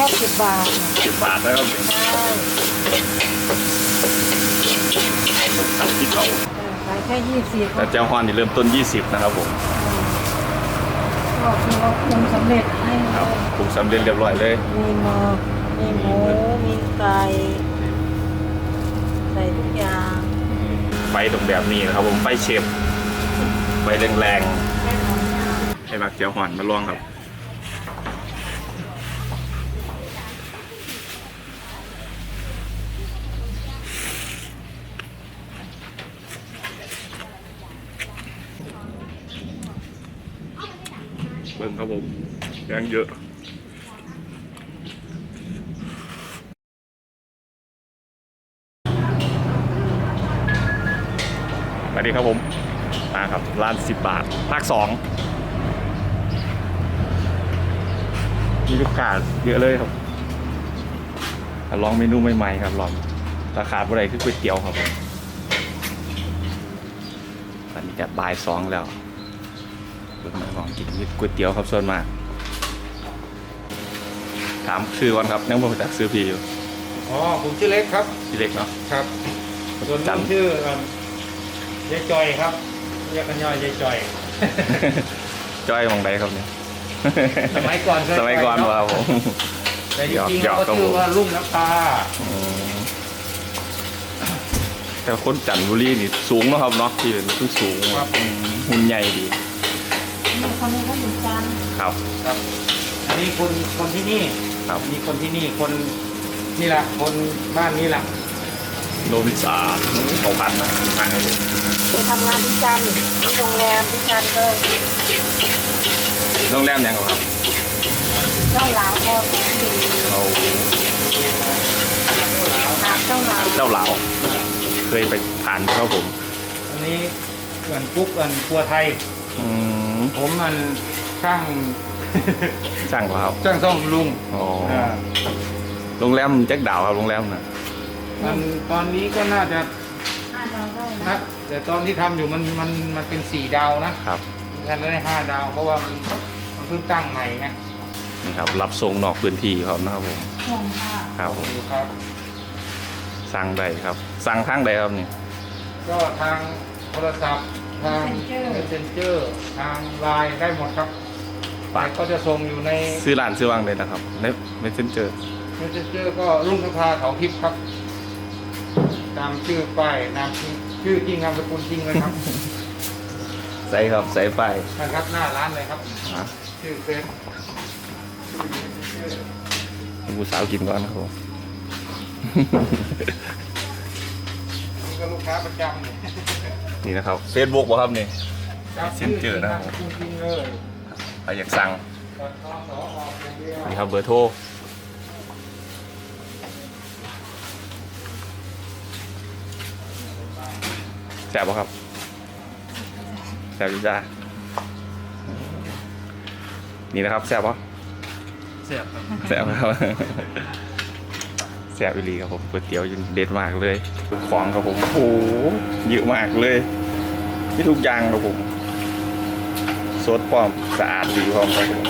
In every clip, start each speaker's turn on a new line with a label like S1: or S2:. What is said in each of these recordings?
S1: ค่สิบบาท
S2: สิบบาทนะครับ
S1: ใช่
S2: ตับที่เขา
S1: ขายแค่ยี่สิบ
S2: แต่เจ้าฮอนนี่เริ่มต้น 20 นะครับผม
S1: ก็คือว่าปรุงสำเร็จให้
S2: ครับปรุงสำเร็จเรียบร้อยเลย
S1: มีหมูมีหมูมีไก่ใส่ทุกอย่าง
S2: ไฟตรงแบบนี้นะครับผมไฟเชฟไฟแรงๆให้มักเจียวฮอนมาลองครับ เบิ่งครับผมแรงเยอะสวัสดีครับผมมาครับร้านสิบบาท ภาคสองมีลูกค้าเยอะเลยครับลองเมนูใหม่ๆครับลองราคาอะไรคือก๋วยเตี๋ยวครับผมตอนนี้จะบ่ายสองแล้ว เบิ่งมาลองกินก๋วยเตี๋ยวครับส่วนมาก ถามชื่อก่อนครับนั่งผมจากซื้อพี่อยู่
S3: อ๋อผมชื่อเล็กครับ
S2: พี่เล็กเนาะ
S3: ครับ ส่วน
S2: จั
S3: ลุ
S2: น
S3: งชื่อเอิ่มยายจอยครับเรียกกันย่อยยายจอย
S2: จ้อยมองใดครับเนี่ย
S3: สมัยก่อนเค
S2: สมัยก่อน
S3: ไปเะ
S2: ว่าครับผม
S3: แต่จริง
S2: หย
S3: ๆ
S2: อก
S3: เขา
S2: ๆครับ
S3: ก็ชื่อ
S2: ผม
S3: ว่าลุงน้ำตา
S2: อืมแต่คนจันทบุรีนี่สูงเนาะครับเนาะที่เป็นผู้สูงอืมหุ่นใหญ่ดี
S1: มีคนนี้เขาอยู่จันทร์
S2: ครับ
S3: ครับ อันนี้คนคนที่นี่
S2: ครับ
S3: อันนี้คนที่นี่คนนี่แหละคนบ้านนี้แหละ
S2: โนบิสาเขาพันนะทางครับผม
S1: ไปทำงานที่จันทร์ที่โรงแรมที่จันทร์เลย
S2: โรงแรมยังครับ
S1: เจ้าหลาวพอแสนดี
S2: เรา
S1: หาเจ้าหลาว
S2: เจ้าเหลาเคยไปผ่านครับผม
S3: อันนี้เกินปุ๊กเกินครัวไทย
S2: อืม
S3: ผมมันช่าง
S2: ช่างเหรอครับ
S3: ช่างซ่อมลุง
S2: อ๋อ
S3: อ่า
S2: โรงแรมแจ็คดาวครับโรงแรมน่ะ
S3: มันตอนนี้ก็น่าจะ
S1: ห้าดาวได้
S3: นะ
S1: นะ
S3: แต่ตอนที่ทำอยู่มันมันมันเป็นสี่ดาวนะครับแทนได้ห้าดาวเพราะว่ามันมันเพิ่งตั้งใหม่ไง
S2: นี่ครับ รับส่งนอกพื้นที่ครับนะครับผม
S1: ช่วงค่ะ
S2: ครับผม
S3: ดูครับ
S2: สั่งได้ครับ สั่งทางใดครับนี่
S3: ก็ทางโทรศัพท์ ทาง Messenger ทางไลน์ได้หมดครับ
S2: ฝาก
S3: แต่ก็จะส่งอยู่ใน
S2: ซื้อร้านซื้อวางเลยนะครับในเมสเซนเจอร์
S3: Messenger ก็รุ่งนภาเขาทิพย์ครับ ตามชื่อป้ายนามชื่อจริงนามสกุลจริงเลยครับ
S2: ใส่ครับใส่ไฟ
S3: นะครับหน้าร้านเลยครับ
S2: อะ
S3: ชื่อเฟซ
S2: ให้ผู้สาวกินก่อนครับผม
S3: นี่ก็ลูกค้าประจำเนี่ย
S2: นี่นะครับเฟซบุ๊กบ่ครับนี่
S3: ครับ
S2: Messenger นะครับ
S3: ชื่อจริงเลย
S2: ใครอยากสั่ง
S3: ตอนสอออกอย่างเดียว
S2: นี่ครับเบอร์โทรแซ่บป่ะครับแซ่บจ้านี่นะครับแซ่บป่ะ
S3: เสียบครับ
S2: แซ่บครับแซ่บอีหลีครับผมก๋วยเตี๋ยวอยืนเด็ดมากเลยของครับผมโอ้โหเยอะมากเลยที่ทุกอย่างครับผมสดพร้อมสะอาดดีพร้อมครับผม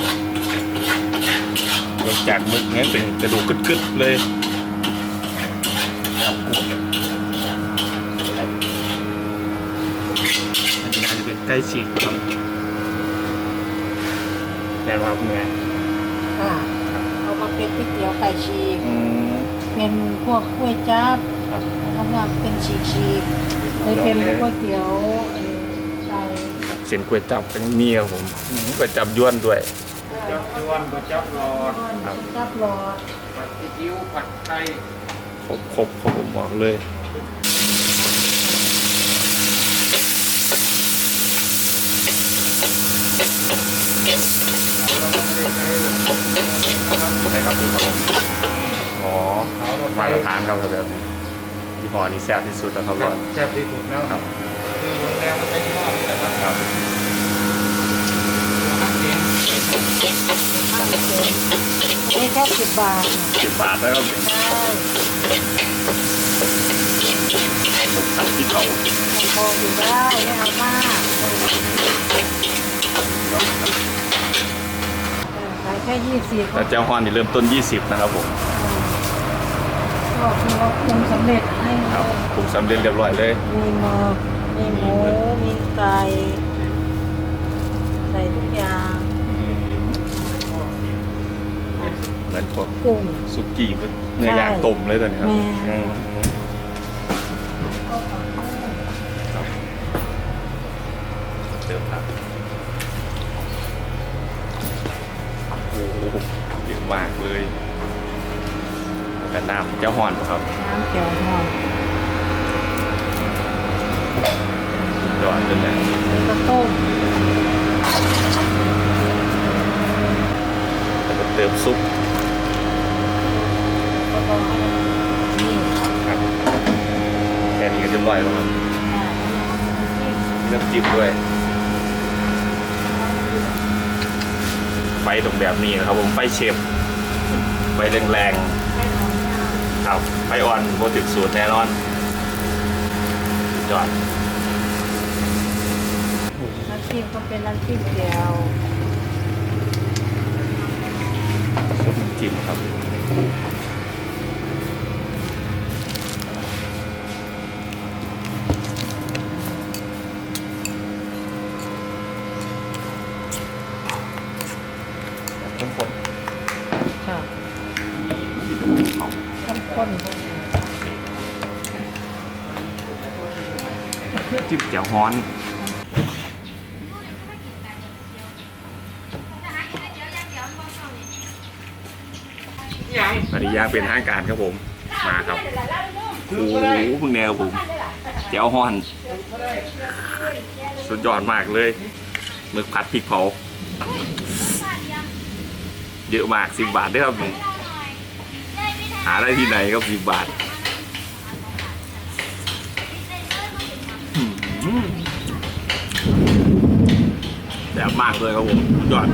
S2: นอกจากมึกเนี้ยเป็นกระดูกกึดๆเลยอันนี้น่าจะเป็นใกล้ฉีกครับแต่ว่าเนื้อ
S1: ค่ะเอามาเป็นก๋วยเตี๋ยวไก่ฉีก
S2: อืม
S1: เป็นพวกกล้วยจั๊บ
S2: ครับ
S1: แล้วก็เป็นฉีกฉีกๆเลยเป็นก๋วยเตี๋ยวเอ่อไก่
S2: เส้นก๋วยจับเป็นเมียผมอืมก๋วยจับยวนด้วย
S3: จับจวนก๋วยจับหลอด
S2: ครับ
S1: จับหลอด
S3: ผัดซีอิ๊วผัดไทย
S2: ครบครบครบผมบอกเลยใช่ครับพี่ครับผม อ๋อมาตรฐานครับแบบนี้ยี่ห้อนี้แซ่บที่สุดแล้วครับ
S3: ค
S2: ก่
S3: รั
S2: อบน
S3: แซ่บที่สุดแล้ว
S2: ครับ
S3: คือโรงแรมมันใช้ยี่ห้อนี้แหละครับ
S2: ครับ
S3: ห้างเสียง
S1: ข้าวเค็มนี่แค่สิบบาท
S2: สิบบาทแล้วครับ
S1: ใช่
S2: ตับที่เขา
S1: พออยู่ได้ไม่เอามากเออขายแค่ยี่สิบ
S2: แต่เจ้าฮอนนี่เริ่มต้น20นะครับผม
S1: ก็คือว่าปรุงสำเร็จให้
S2: ครับปรุงสำเร็จเรียบร้อยเลย
S1: มีหมึกมีหมูมีไก่ใส่ทุกอย่าง
S2: เหมือนพวก
S1: กุ้ง
S2: ซุกี้เนื้อย่างต้มเลยตอนนี้ครับ
S1: แม่
S2: อืมเติมครับโอ้โหเยอะมากเลย แล้วก็น้ำเจ้าฮอนครับ
S1: น้ำเจียวหอม
S2: ยอดเลยนะ
S1: แล้วก็ต้ม
S2: แล้วก็เติมซุป
S1: ก็ต้องให้นี่
S2: ครับแค่นี้ก็เรียบร้อยแล้วครับ
S1: อ่า
S2: มีน้ำจิ้มด้วย ไฟตรงแบบนี้นะครับผมไฟเชฟไฟแรงๆ ครับไฟอ่อนโบติดสูตรแน่นอนสุดยอด
S1: น้ำจิ้มก็เป็นน้ำจิ้มเจียว
S2: ซุปน้ำจิ้มครับเข้มข้น
S1: ค่ะเข้มข้น
S2: จิ้มแจ่วฮ้อน
S3: ยัง
S2: อันนี้ย่างเป็นทางการครับผม มาครับโอ้โหเพิ่งแนวผมแจ่วฮอน สุดยอดมากเลยหมึกผัดพริกเผาเยอะมากสิบบาทได้ครับผมหาได้ที่ไหนครับสิบบาทแบบมากเลยครับผมยอด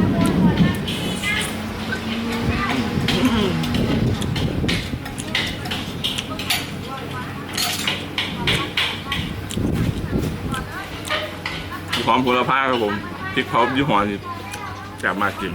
S2: มีความผลพาครับผมพริกเผายี่ห้อนี้แบบมากิน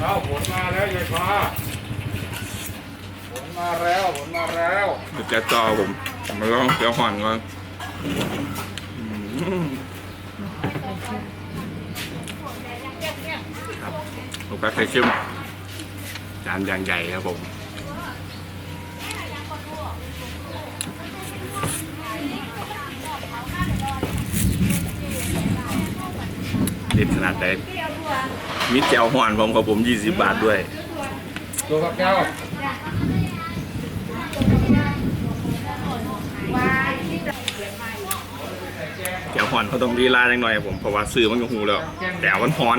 S3: เอาผลมาแล้วยายฟ้าผลมาแล้วผลมาแล้ว
S2: เดี๋ยวจะจอผมมาลองเดี๋ยวห่อนก่อนอืมครับลูกปลาไข่เค็มจานอย่างใหญ่ครับผม เด็ดขนาดไหน มีแจ่วห่อนผมครับผม 20 บาทด้วย
S3: ดูครับเจ้า
S2: แจ่วห่อนเขาต้องรีลาจังหน่อยครับผมเพราะว่าซื้อมันก็หูแล้วแต่มันฮ้อน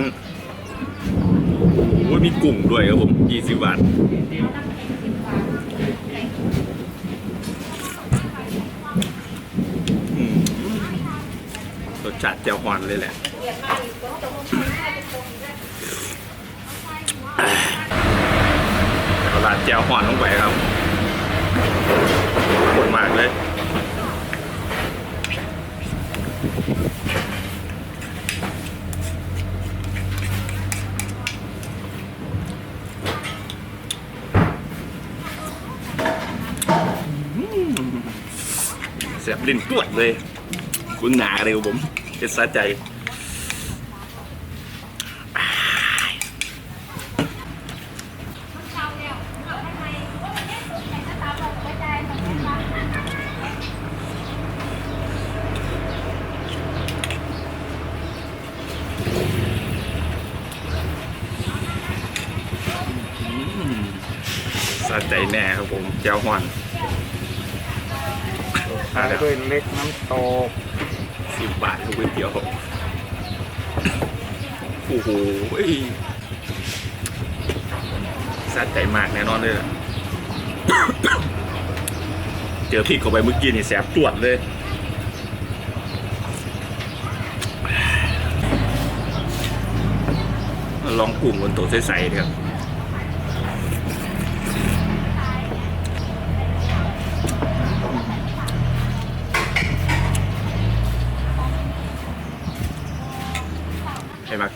S2: โอ้ยมีกุ้งด้วยครับผม 20 บาทอืมรสชาติแจ่วฮ้อนเลยแหละ เอาลาดแจ่วฮ้อนลงไปครับขนมากเลยเสียบลิ้นตรวดเลย คุณหนาเลยครับผมเป็นสะใจสะใจแน่ครับผมเจ้าหอน
S3: ตามด้วย เล็กน้ำตก
S2: สิบบาททุกก๋วยเตี๋ยวโอ้โหสะใจมากแน่นอนเลยล่ะเจอพริกเข้าไปเมื่อกี้นี่แสบตรวจเลยลองกลุ่มบนโต๊ะใสๆนะครับ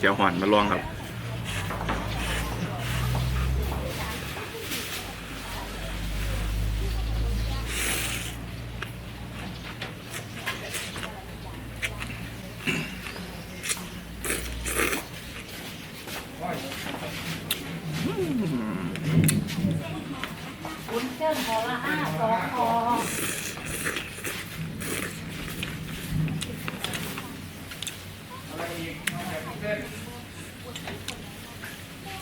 S2: ียวหอนมาลองครับ
S1: คุณเชิญขอละห้าสองคอ
S3: อะไรอีกน้องแหนมเส้น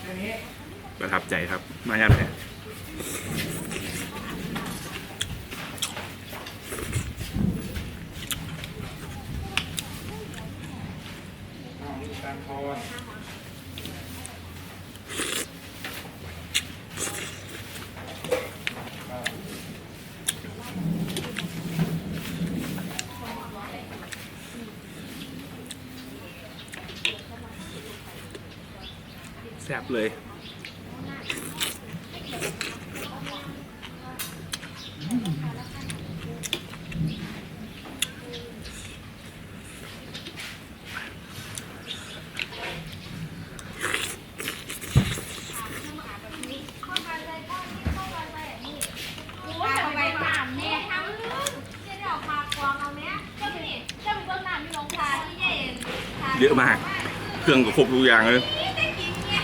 S3: เส้นนี้
S2: ประทับใจครับ มาย่านไหน
S3: น้องนี่การทอน
S2: แซ่บเลย
S4: โอ้ยเอาไปถามเนี่ยทั้งเรื่องเจ๊ดอกมากวางเอาเนี้ยเจ้านี่เจ้าเบื้องหน้ามีลงทา ที่เย็น
S2: เยอะมาก เครื่องก็ครบทุกอย่างเลย
S4: นี่ได้กินเนี่ย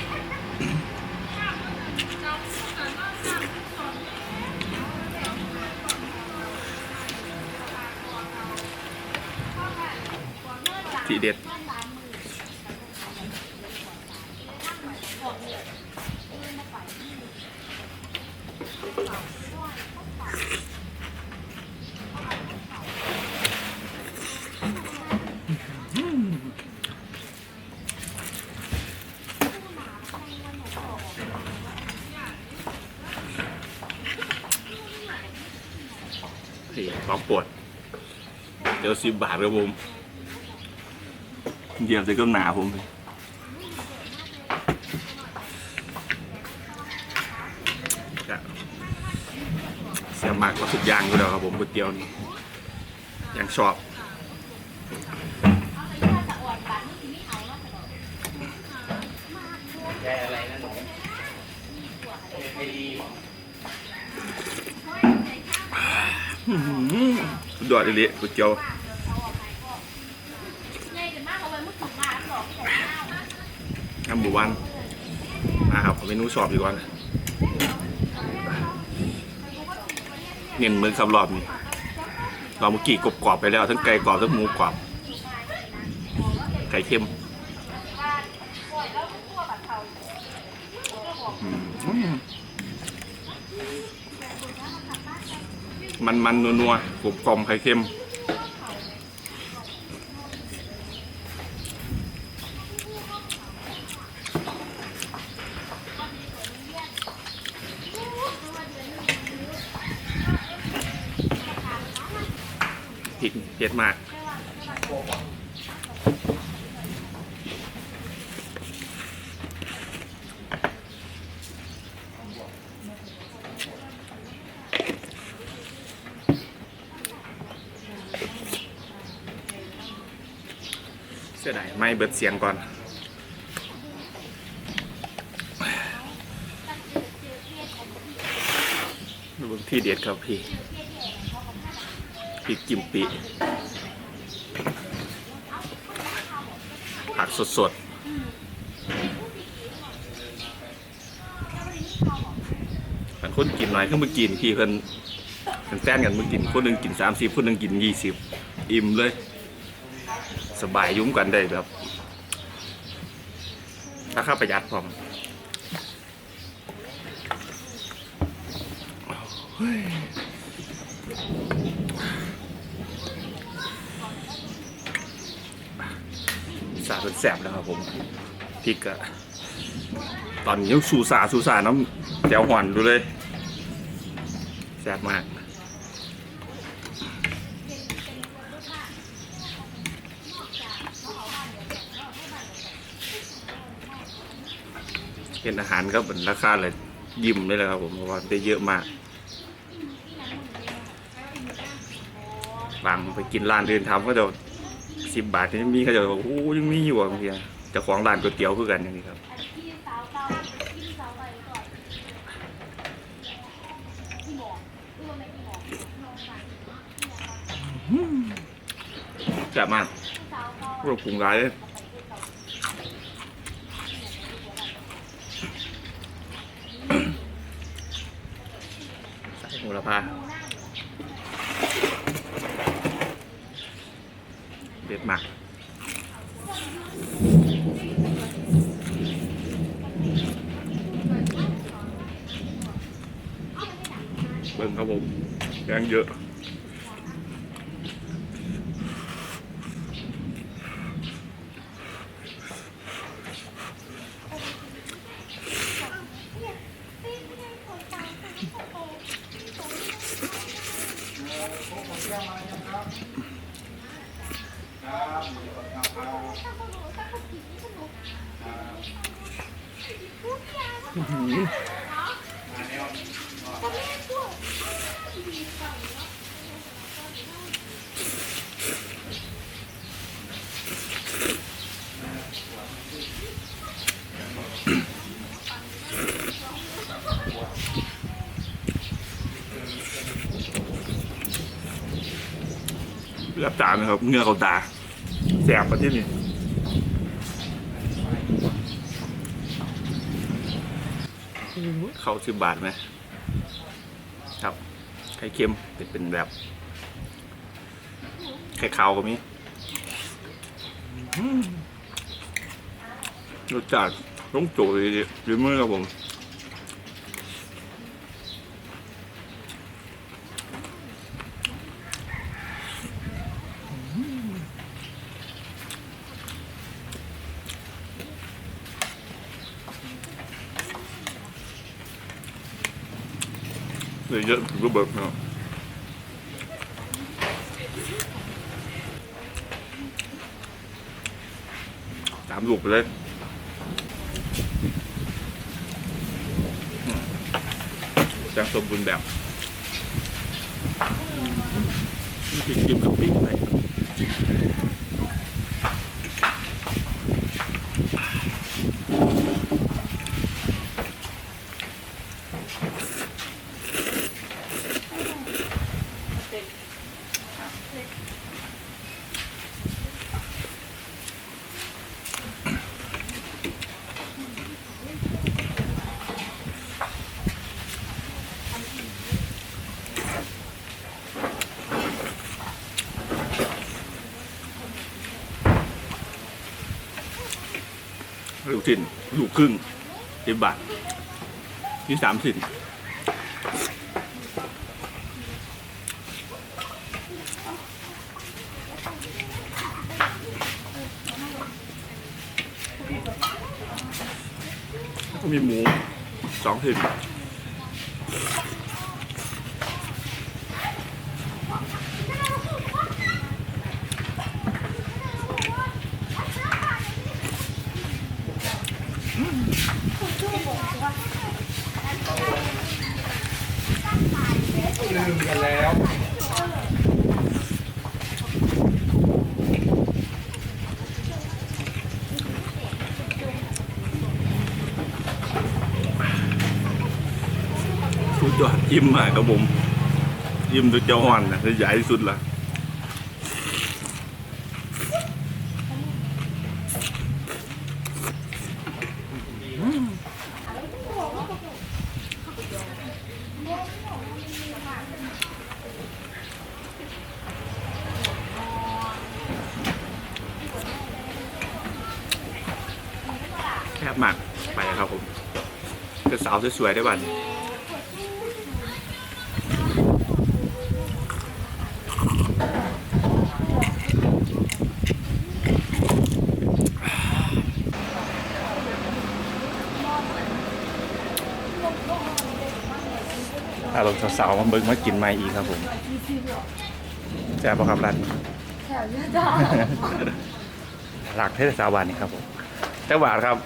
S2: ทีเด็ด นี่ของปวดเดี๋ยวสิบบาทครับผมเยี่ยมจะก็หนาผมเลยเสียมากก็สุดยางอยู่แล้วครับผมก๋วยเตี๋ยวนี่ยังชอบ
S3: แกอะไรนั่นหนูไม่ดี
S2: สุดอดเลยก๋วยเตี๋ยว
S4: น้ำ
S2: บุวันนะครับเมนูสอบดีกว่าเน้นมือครับรอบนี้เราเมื่อกี้กรอบกรอบๆไปแล้ว ทั้งไก่กรอบทั้งหมูกรอบไก่เค็ม มันมันนัวนัวๆกรอบกรอบไข่เค็ม พริกเผ็ดมาก เสียดายไม่เบิดเสียงก่อน ดูบิ่งที่เด็ดครับพี่พริกกิมปิผักสดๆมันคนกินหน่อยก็มากินพี่เพิ่นเป็นแฟนกันมากินคนหนึ่งกินสามสิบคนหนึ่งกินยี่สิบอิ่มเลย สบายยุ้มกันได้แบบราคาประหยัดผมสาเป็นแสบแล้วครับผมพริกอะตอนนี้ยังสูสาสูสาน้ำแจ่วหวานดูเลยแสบมาก ห็นอาหารก็เป็นราคาเลยยิ้มได้เลยครับผมเพราะว่าได้เยอะมากบางไปกินร้านอื่นทำก็จะสิบบาทยังมีเขาจะบอกโอ้ยังมีอยู่อะบางทีจะของร้านก๋วยเตี๋ยวคือกันอย่างนี้ครับ
S4: พี่สาเก่าพี่สาวใหม่ก่อนพี่หมอเออไม่พี่หมอน้องใหม่
S2: แซ่บมาก
S4: เก่า
S2: ปรุงร้ายเลย ใส่โหรพาเด็ดหมักเบิ่งครับผมแกงเยอะ รับจานนะครับเหงือเขาตาแสบประเทศนี้เขาสิบบาทไหมครับไข่เค็มเป็นเป็นแบบไข่ขาวก็มีอืมรสชาติต้องโจยดีมือครับผม เลยเยอะถึงก็เบิกเนาะตามลูกไปเลยอืมจังสมบูรณ์แบบมีพริกจิ้มกับพริกอะไรลูกชิ้น ลูกครึ่งสิบบาทนี่สามสิบก็มีหมูสองสิบ สุดยอดยิ้มมากครับผมยิ้มตัวเจ้าหอนนะใหญ่ที่สุดละแคบมากไปครับผมก็สาวสวยๆได้บ้าน อารมณ์สาวๆมาเบิ่งมากินใหม่อีกครับผมแซ่บปะครับร้านนี้
S4: แถวยืดจ้า
S2: หลักเทศสาวานนี่ครับผมแต่หวานครับ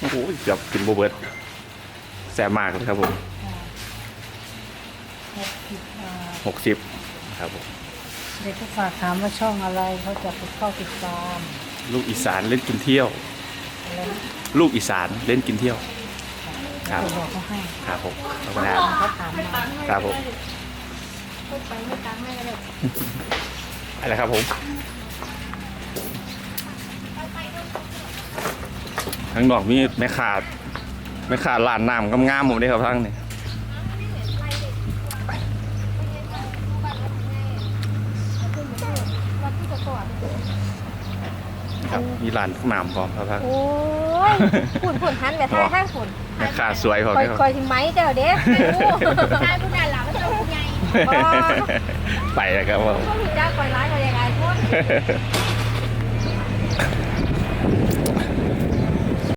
S2: โอ้โหเกือบกินโบเบิร์ตแซ่บมากเลยครับผม
S1: หกสิบบาท
S2: หกสิบครับผม
S1: เด็กก็ฝากถามว่าช่องอะไรเขาจะไปเข้าติดตาม
S2: ลูกอีสานเล่นกินเที่ยว
S1: อะไรนะ
S2: ลูกอีสานเล่นกินเที่ยว ครับ
S1: จะบอกเขาให้
S2: ครับผมขอบคุณครับ
S1: เขาถามมา
S2: ครับผม
S4: พูดไปไม่ตังไม่เลย
S2: อะไรครับผมทั้งนอกมีแม่ขาดแม่ขาดลานน้ำงามๆผมได้ครับทั้งนี่ครับมีลานน้ำพร้อมครับทั้ง
S4: โอ้ยผุนผุนหันไปทายทางผุน
S2: แม่ ขาดสวยพร้อม
S4: คอย
S2: ได้ครับ
S4: คอยถึงไหมเจ้าเด็กไม่รู้ใช่ผู้นั้นหลังเจ้าผู้ใหญ่
S2: ไปแล้วครับผม
S4: ก็รู้จักคอยร้ายคอยยังไงพวก